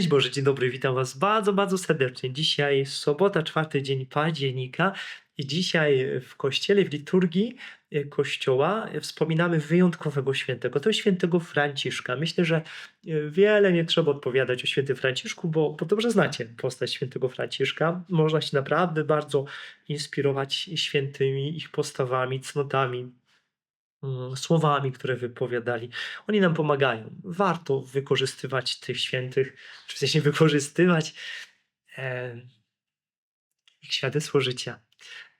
Szczęść Boże, dzień dobry, witam Was bardzo, bardzo serdecznie. Dzisiaj sobota, czwarty dzień października i dzisiaj w kościele, w liturgii e, kościoła wspominamy wyjątkowego świętego. To świętego Franciszka. Myślę, że e, wiele nie trzeba odpowiadać o świętym Franciszku, bo, bo dobrze znacie postać świętego Franciszka. Można się naprawdę bardzo inspirować świętymi ich postawami, cnotami, mm, słowami, które wypowiadali. Oni nam pomagają. Warto wykorzystywać tych świętych, czy w sensie wykorzystywać e, ich świadectwo życia,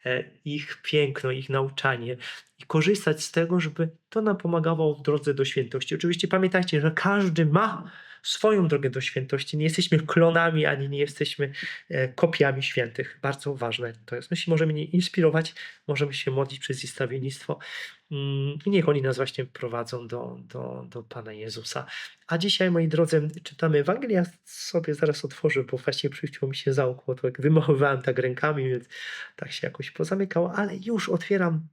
e, ich piękno, ich nauczanie i korzystać z tego, żeby to nam pomagało w drodze do świętości. Oczywiście pamiętajcie, że każdy ma swoją drogę do świętości. Nie jesteśmy klonami, ani nie jesteśmy e, kopiami świętych. Bardzo ważne to jest. My się możemy nie inspirować, możemy się modlić przez ich stawiennictwo mm, i niech oni nas właśnie prowadzą do, do, do Pana Jezusa. A dzisiaj, moi drodzy, czytamy Ewangelię. Ja sobie zaraz otworzę, bo właśnie przyciął mi się za oko, to jak wymachowałem tak rękami, więc tak się jakoś pozamykało, ale już otwieram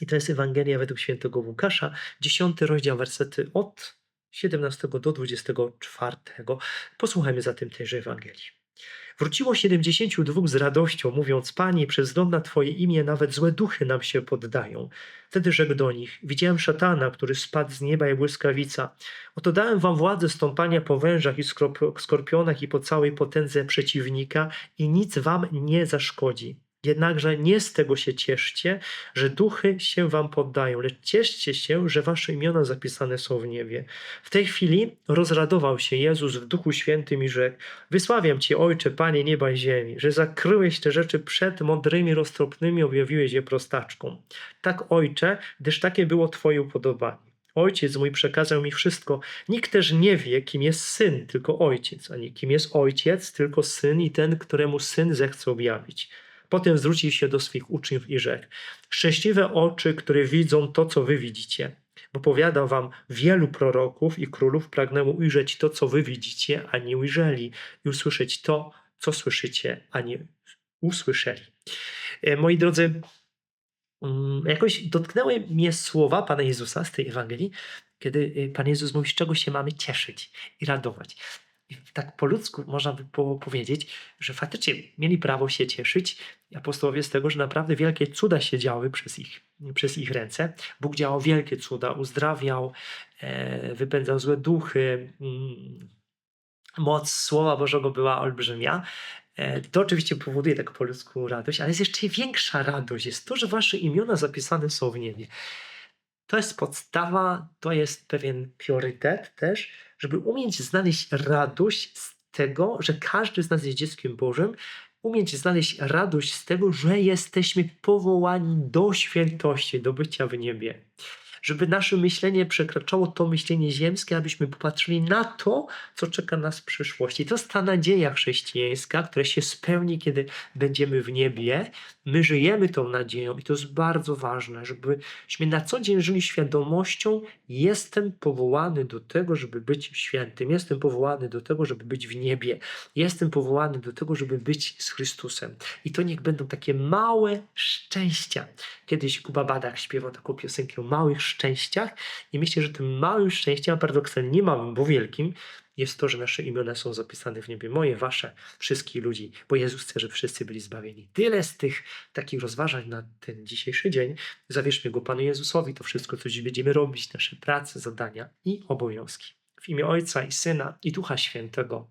i to jest Ewangelia według świętego Łukasza, dziesiąty rozdział, wersety od 17 do 24. Posłuchajmy zatem tejże Ewangelii. Wróciło siedemdziesięciu dwóch z radością, mówiąc: Panie, przez wzgląd na Twoje imię nawet złe duchy nam się poddają. Wtedy rzekł do nich: Widziałem szatana, który spadł z nieba jak błyskawica. Oto dałem wam władzę stąpania po wężach i skorpionach i po całej potędze przeciwnika, i nic wam nie zaszkodzi. Jednakże nie z tego się cieszcie, że duchy się wam poddają, lecz cieszcie się, że wasze imiona zapisane są w niebie. W tej chwili rozradował się Jezus w Duchu Świętym i rzekł: Wysławiam Cię, Ojcze, Panie nieba i ziemi, że zakryłeś te rzeczy przed mądrymi, roztropnymi, objawiłeś je prostaczką. Tak, Ojcze, gdyż takie było Twoje upodobanie. Ojciec mój przekazał mi wszystko. Nikt też nie wie, kim jest syn, tylko ojciec, ani kim jest ojciec, tylko syn i ten, któremu syn zechce objawić. Potem zwrócił się do swych uczniów i rzekł: Szczęśliwe oczy, które widzą to, co wy widzicie. Bo powiada wam, wielu proroków i królów pragnęło ujrzeć to, co wy widzicie, a nie ujrzeli, i usłyszeć to, co słyszycie, a nie usłyszeli. E, moi drodzy, mm, jakoś dotknęły mnie słowa Pana Jezusa z tej Ewangelii, kiedy e, Pan Jezus mówi, z czego się mamy cieszyć i radować. I tak po ludzku można by było powiedzieć, że faktycznie mieli prawo się cieszyć apostołowie z tego, że naprawdę wielkie cuda się działy przez ich, przez ich ręce. Bóg działał wielkie cuda, uzdrawiał, e, wypędzał złe duchy. Mm, moc Słowa Bożego była olbrzymia. E, to oczywiście powoduje tak po ludzku radość, ale jest jeszcze większa radość. Jest to, że wasze imiona zapisane są w niebie. To jest podstawa, to jest pewien priorytet też, żeby umieć znaleźć radość z tego, że każdy z nas jest dzieckiem Bożym, umieć znaleźć radość z tego, że jesteśmy powołani do świętości, do bycia w niebie żeby nasze myślenie przekraczało to myślenie ziemskie, abyśmy popatrzyli na to, co czeka nas w przyszłości. To jest ta nadzieja chrześcijańska, która się spełni, kiedy będziemy w niebie. My żyjemy tą nadzieją i to jest bardzo ważne, żebyśmy na co dzień żyli świadomością, jestem powołany do tego, żeby być świętym, jestem powołany do tego, żeby być w niebie, jestem powołany do tego, żeby być z Chrystusem. I to niech będą takie małe szczęścia. Kiedyś Kuba Badak śpiewał taką piosenkę o małych szczęściach i myślę, że tym małym szczęściem, a paradoksalnie nie małym, bo wielkim, jest to, że nasze imiona są zapisane w niebie. Moje, wasze, wszystkich ludzi, bo Jezus chce, żeby wszyscy byli zbawieni. Tyle z tych takich rozważań na ten dzisiejszy dzień. Zawierzmy go Panu Jezusowi, to wszystko, co dziś będziemy robić, nasze prace, zadania i obowiązki. W imię Ojca i Syna i Ducha Świętego.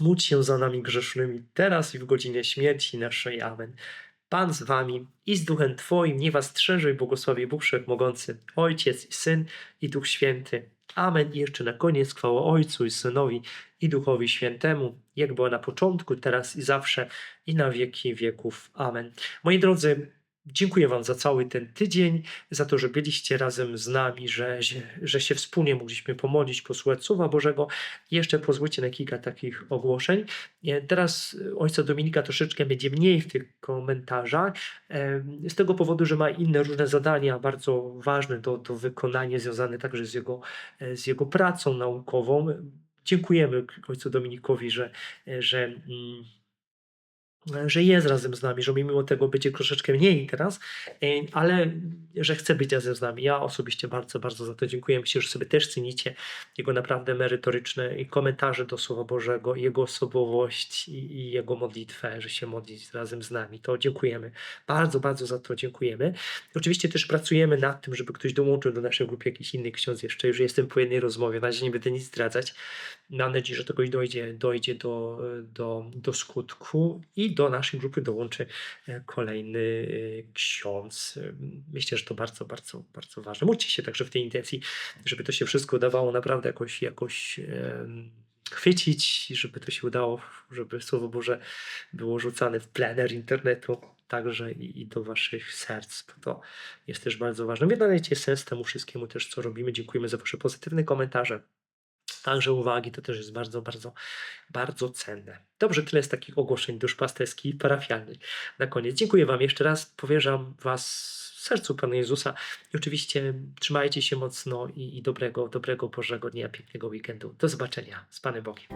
Módl się za nami grzesznymi, teraz i w godzinie śmierci naszej. Amen. Pan z wami i z duchem Twoim, niech was strzeże i błogosławi Bóg Wszechmogący, Ojciec i Syn i Duch Święty. Amen. I jeszcze na koniec chwała Ojcu i Synowi i Duchowi Świętemu, jak było na początku, teraz i zawsze i na wieki wieków. Amen. Moi drodzy, Dziękuję Wam za cały ten tydzień, za to, że byliście razem z nami, że, że, się wspólnie mogliśmy pomodlić, posłuchać Słowa Bożego. Jeszcze pozwólcie na kilka takich ogłoszeń. E, Teraz e, ojca Dominika troszeczkę będzie mniej w tych komentarzach, e, z tego powodu, że ma inne różne zadania bardzo ważne do, do wykonania, związane także z jego, z jego pracą naukową. Dziękujemy ojcu Dominikowi, że, że, mm, że jest razem z nami, że mimo tego będzie troszeczkę mniej teraz, e, ale że chce być razem z nami. Ja osobiście bardzo, bardzo za to dziękuję. Myślę, że sobie też cenicie jego naprawdę merytoryczne i komentarze do Słowa Bożego, jego osobowość i, jego modlitwę, że się modlić razem z nami. To dziękujemy. Bardzo, bardzo za to dziękujemy. Oczywiście też pracujemy nad tym, żeby ktoś dołączył do naszej grupy jakiś inny ksiądz jeszcze. Już jestem po jednej rozmowie, na razie nie będę nic zdradzać. Mam nadzieję, że jakoś dojdzie, dojdzie do, do, do skutku i do naszej grupy dołączy e, kolejny e, ksiądz. Myślę, że to bardzo, bardzo, bardzo ważne. Módlcie się także w tej intencji, żeby to się wszystko udawało naprawdę jakoś, jakoś chwycić żeby to się udało, żeby Słowo Boże było rzucane w plener internetu także i, i do waszych serc, bo to jest też bardzo ważne. Wy nadajecie sens temu wszystkiemu też, co robimy. Dziękujemy za wasze pozytywne komentarze. Także uwagi, to też jest bardzo, bardzo, bardzo cenne. Dobrze, tyle z takich ogłoszeń duszpasterskich i parafialnych. Na koniec dziękuję Wam jeszcze raz, powierzam Was sercu Pana Jezusa i oczywiście trzymajcie się mocno i, i dobrego, dobrego Bożego dnia, pięknego weekendu. Do zobaczenia z Panem Bogiem.